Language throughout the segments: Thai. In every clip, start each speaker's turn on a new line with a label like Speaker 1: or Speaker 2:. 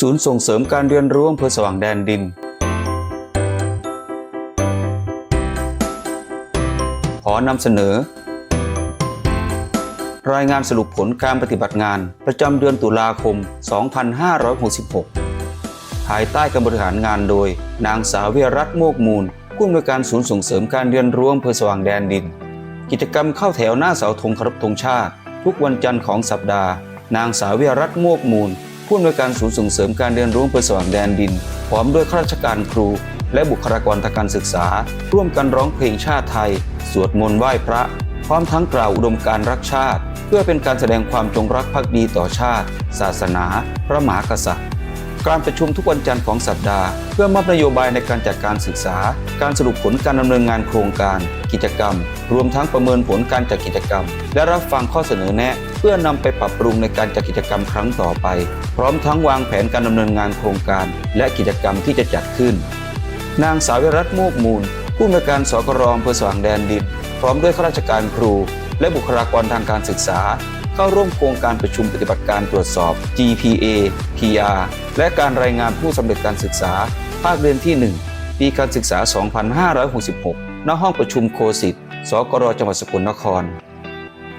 Speaker 1: ศูนย์ส่งเสริมการเรียนรู้อำเภอสว่างแดนดิน ขอนำเสนอ รายงานสรุปผลการปฏิบัติงาน ประจำเดือนตุลาคม 2566 ภายใต้การบริหารงานโดย นางสาวเวียรัตน์โมกมูลผู้อำนวยการศูนย์ส่งเสริมการเรียนรู้อำเภอสว่างแดนดิน กิจกรรมเข้าแถวหน้าเสาธงคารพธงชาติ ทุกวันจันทร์ของสัปดาห์ นางสาวเวียรัตน์โมกมูล ผู้อำนวยการศูนย์ส่งเสริมการเรียนรู้เพื่อสว่างแดนดิน พร้อมด้วยข้าราชการครู และบุคลากรทางการศึกษา ร่วมกันร้องเพลงชาติไทย สวดมนต์ไหว้พระ พร้อมทั้งกล่าวอุดมการรักชาติ เพื่อเป็นการแสดงความจงรักภักดีต่อชาติ ศาสนา พระมหากษัตริย์ การประชุมทุกวันจันทร์ของสัปดาห์ เพื่อมอบนโยบายในการจัดการศึกษา การสรุปผลการดำเนินงานโครงการ กิจกรรม รวมทั้งประเมินผลการจัดกิจกรรม และรับฟังข้อเสนอแนะ เพื่อนำไปปรับปรุงในการจัดกิจกรรมครั้งต่อไป พร้อมทั้งวางแผนการดำเนินงานโครงการ และกิจกรรมที่จะจัดขึ้น นางสาววิรัตน์โมกมูล ผู้อำนวยการสกรอำเภอสว่างแดนดิน พร้อมด้วยข้าราชการครู และบุคลากรทางการศึกษา เข้าร่วมโครงการประชุมปฏิบัติการตรวจสอบ GPA PR และการรายงานผู้สำเร็จการศึกษา ภาคเรียนที่ 1 ปีการศึกษา 2566 ณ ห้องประชุมโคสิตสกรจังหวัดสกลนคร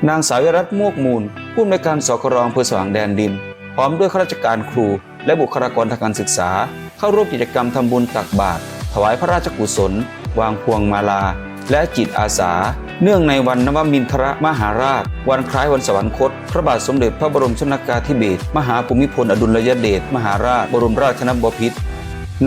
Speaker 1: นางสาววิรัตน์โมกมูล ผู้อำนวยการสกรอำเภอสว่างแดนดิน พร้อมด้วยข้าราชการครู และบุคลากรทางการศึกษา เข้าร่วมกิจกรรมทำบุญตักบาตรถวายพระราชกุศล วางพวงมาลา และจิตอาสา เนื่องในวันนวมินทรมหาราช วันคล้ายวันสวรรคต พระบาทสมเด็จพระบรมชนกาธิเบศรมหาภูมิพลอดุลยเดชมหาราช บรมราชนบพิตร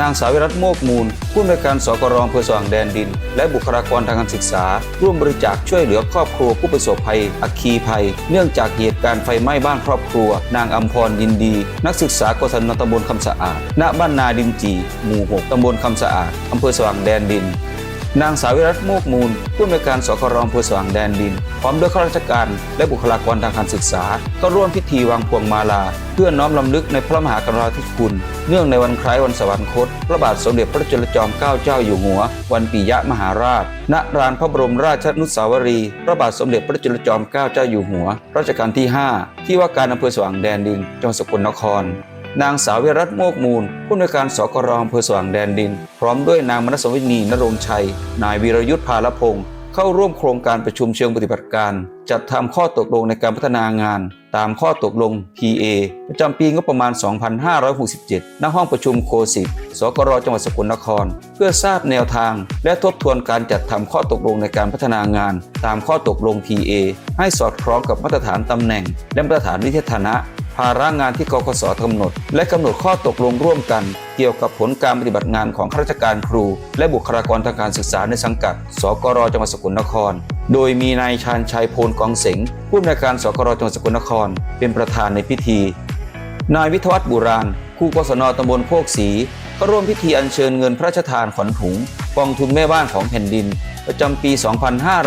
Speaker 1: นางสาวิรัตน์โมกมูล ผู้อำนวยการสกรอำเภอสว่างแดนดิน และบุคลากรทางการศึกษา ร่วมบริจาคช่วยเหลือครอบครัวผู้ประสบภัย อัคคีภัย เนื่องจากเหตุการณ์ไฟไหม้บ้านครอบครัว นางอัมพรยินดี นักศึกษากศนตำบลคำสะอาด ณบ้านนาดินจี หมู่6ตำบลคำสะอาดอำเภอสว่างแดนดิน นางสาววิรัตน์โมกมูล ผู้อำนวยการสกรอำเภอสว่างแดนดิน พร้อมด้วยข้าราชการและบุคลากรทางการศึกษา ก็ร่วมพิธีวางพวงมาลา เพื่อน้อมรำลึกในพระมหากรุณาธิคุณ เนื่องในวันคล้ายวันสวรรคต พระบาทสมเด็จพระจุลจอมเกล้าเจ้าอยู่หัว วันปิยมหาราช ณลานพระบรมราชนุสาวรีย์พระบาทสมเด็จพระจุลจอมเกล้าเจ้าอยู่หัว รัชกาลที่ 5 ที่ว่าการอำเภอสว่างแดนดิน จังหวัดสกลนคร นางสาววิรัต์โมกมูล ผู้อำนวยการสกรอำเภอสว่างแดนดิน พร้อมด้วยนางมนัสวินีนรงชัย นายวีรยุทธพาลพงศ์เข้าร่วมโครงการประชุมเชิงปฏิบัติการ จัดทำข้อตกลงในการพัฒนางาน ตามข้อตกลง PA ประจำปีงบประมาณ 2567 ณ ห้องประชุมโคสิตสกรจังหวัดสกลนคร เพื่อทราบแนวทาง และทบทวนการจัดทำข้อตกลงในการพัฒนางาน ตามข้อตกลง PA ให้สอดคล้องกับมาตรฐานตำแหน่ง และมาตรฐานวิทยฐานะ ภาระงานที่กกสกำหนด และกำหนดข้อตกลงร่วมกัน เกี่ยวกับผลการปฏิบัติงานของข้าราชการครู และบุคลากรทางการศึกษาในสังกัด สกรจังหวัดสกลนคร โดยมีนายชาญชัยโพลกองเสงผู้อำนวยการสกรจังหวัดสกลนคร เป็นประธานในพิธี นายวิทวัฒน์บุราณครูกศนตำบลโคกศรีก็ร่วมพิธีอัญเชิญเงินพระราชทานขวัญถุงกองทุนแม่บ้านของแผ่นดิน ประจำปี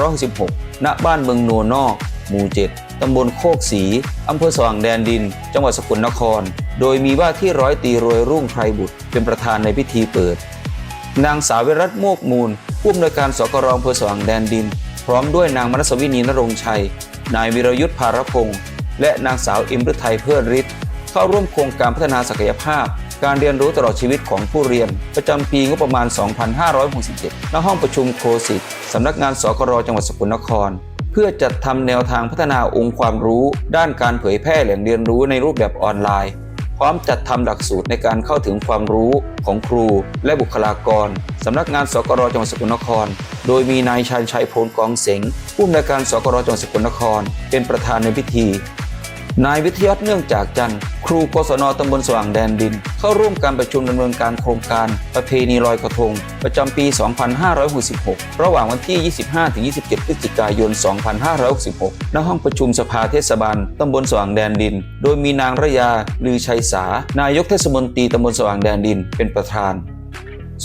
Speaker 1: 2566 ณ บ้านเมืองโนนอก หมู่ 7 ตำบลโคกศรีอำเภอสว่างแดนดิน จังหวัดสกลนคร โดยมีว่าที่ร้อยตีรวยรุ่งไพรบุตร เป็นประธานในพิธีเปิด นางสาววิรัต์โมกมูลผู้อำนวยการสกรอำเภอสว่างแดนดิน พร้อมด้วยนางมนัสวินีนรงชัย นายวิรยุทธภารพงศ์และนางสาวอิมรุไทยเพื่อฤทธิ์เข้าร่วมโครงการพัฒนาศักยภาพ การเรียนรู้ตลอดชีวิตของผู้เรียน ประจำปีงบประมาณ 2567 ณ ห้องประชุมโคสิตสำนักงานสกรจังหวัดสกลนคร เพื่อจัดทำแนวทางพัฒนาองค์ความรู้ ด้านการเผยแพร่แหล่งเรียนรู้ในรูปแบบออนไลน์ พร้อมจัดทำหลักสูตรในการเข้าถึงความรู้ของครู และบุคลากรสำนักงานสกรจังหวัดสกลนคร โดยมีนายชัยชัยโพลกองเสงผู้อำนวยการสกรจังหวัดสกลนคร เป็นประธานในพิธี นายวิทยาเนื่องจากจันทร์ครูกศนตำบลสว่างแดนดิน เข้าร่วมการประชุมดำเนินการโครงการประเพณีลอยกระทง ประจำปี 2566 ระหว่างวันที่ 25-27 พฤศจิกายน 2566 ณ ห้องประชุมสภาเทศบาลตำบลสว่างแดนดิน โดยมีนางระยาลือชัยสา นายกเทศมนตรีตำบลสว่างแดนดิน เป็นประธาน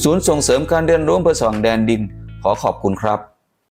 Speaker 1: ศูนย์ส่งเสริมการเรียนรู้อำเภอสว่างแดนดิน ขอขอบคุณครับ